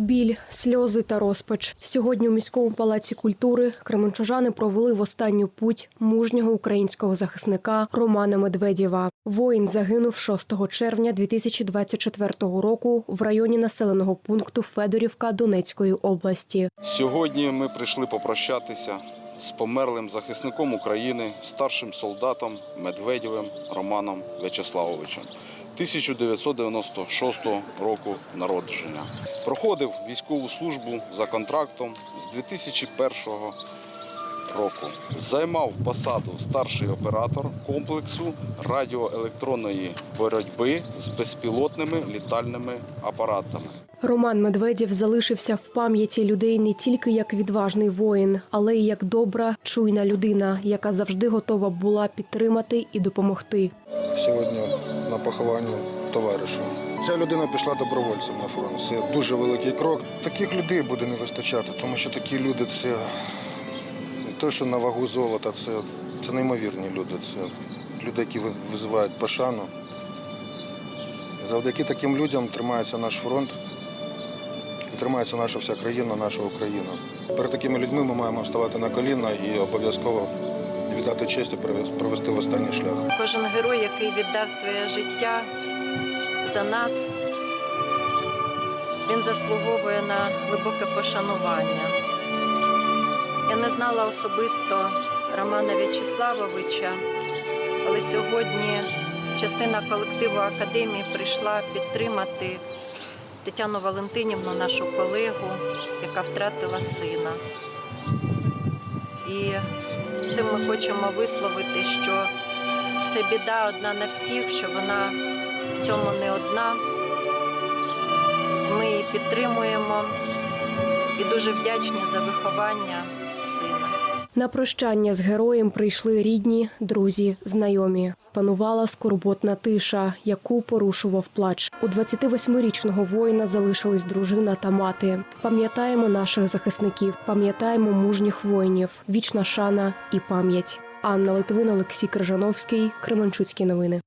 Біль, сльози та розпач. Сьогодні у міському палаці культури кременчужани провели в останню путь мужнього українського захисника Романа Медведєва. Воїн загинув 6 червня 2024 року в районі населеного пункту Федорівка Донецької області. Сьогодні ми прийшли попрощатися з померлим захисником України, старшим солдатом Медведєвим Романом В'ячеславовичем. 1996 року народження. Проходив військову службу за контрактом з 2001 року. Займав посаду старший оператор комплексу радіоелектронної боротьби з безпілотними літальними апаратами. Роман Медведєв залишився в пам'яті людей не тільки як відважний воїн, але й як добра, чуйна людина, яка завжди готова була підтримати і допомогти. сьогодні на похованні товаришу. Ця людина пішла добровольцем на фронт. Це дуже великий крок. Таких людей буде не вистачати, тому що такі люди це не те, що на вагу золота, це, це неймовірні люди. Це люди, які визивають пошану. Завдяки таким людям тримається наш фронт. Тримається наша вся країна, наша Україна. Перед такими людьми ми маємо вставати на коліна і обов'язково віддати честь і провести в останній шлях. Кожен герой, який віддав своє життя за нас, він заслуговує на глибоке пошанування. Я не знала особисто Романа В'ячеславовича, але сьогодні частина колективу академії прийшла підтримати Тетяну Валентинівну, нашу колегу, яка втратила сина. І цим ми хочемо висловити, що це біда одна на всіх, що вона в цьому не одна. Ми її підтримуємо і дуже вдячні за виховання сина. На прощання з героєм прийшли рідні, друзі, знайомі. Панувала скорботна тиша, яку порушував плач. У 28-річного воїна залишились дружина та мати. Пам'ятаємо наших захисників, пам'ятаємо мужніх воїнів, вічна шана і пам'ять. Анна Литвин, Олексій Крижановський, Кременчуцькі новини.